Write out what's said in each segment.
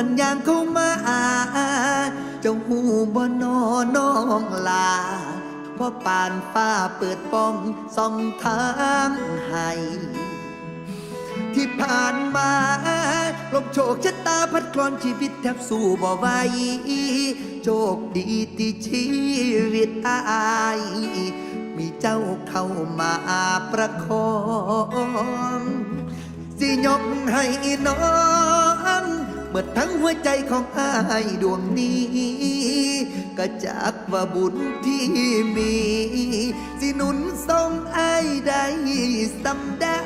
นั้นยางเข้ามาเจ้าหูบ่นอน้องลาเพราะป่านฟ้าเปิดป้องส่องทางให้ที่ผ่านมาลมโชคชะตาพัดกลอนชีวิตแทบสู้บ่ไหวโชคดีที่ชีวิตอาย มีเจ้าเข้ามาประคองสิยกให้น้อง บิดทั้งหัวใจของอายดวงนี้ ก็จากว่าบุญที่มี สิหนุนทรงอายได้สำได้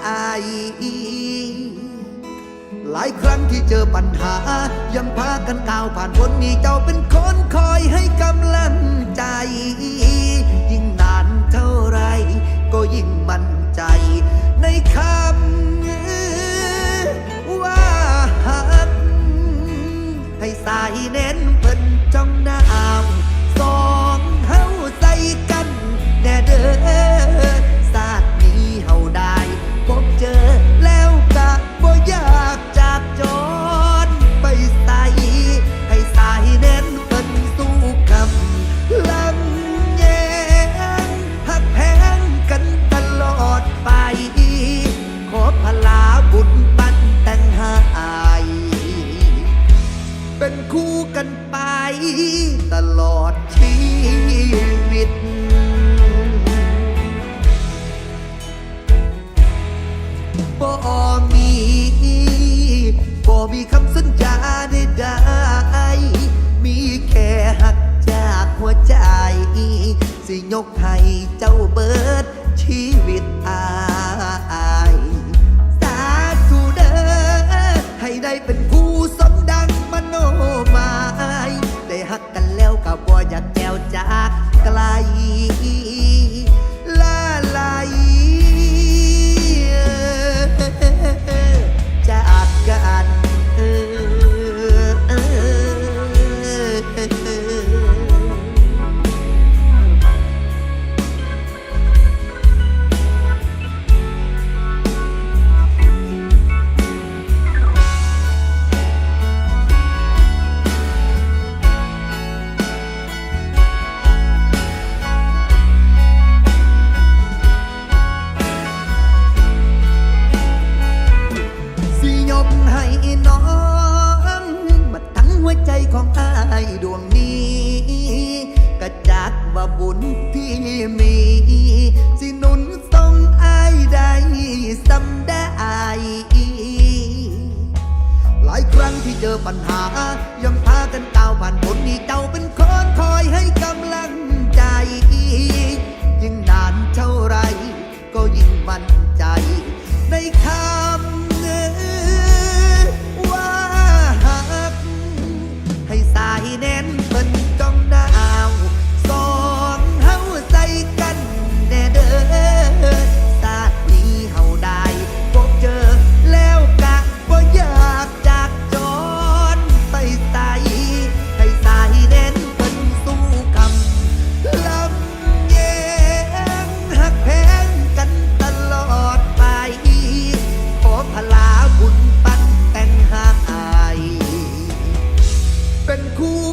หลายครั้งที่เจอปัญหา ยังพากันก้าวผ่านพ้นมีเจ้าเป็นคนคอยให้กำลังใจ ยิ่งนานเท่าไร ก็ยิ่งมั่นใจในคำ เน้นเพิ่นจ้องหน้า ยกให้เจ้าเบิดชีวิตอา ใจของอายดวงนี้ กระจักว่าบุญที่มี สิหนุนทรงอายได้สำได้หลายครั้งที่เจอปัญหา ยังพากันก้าวผ่านพ้น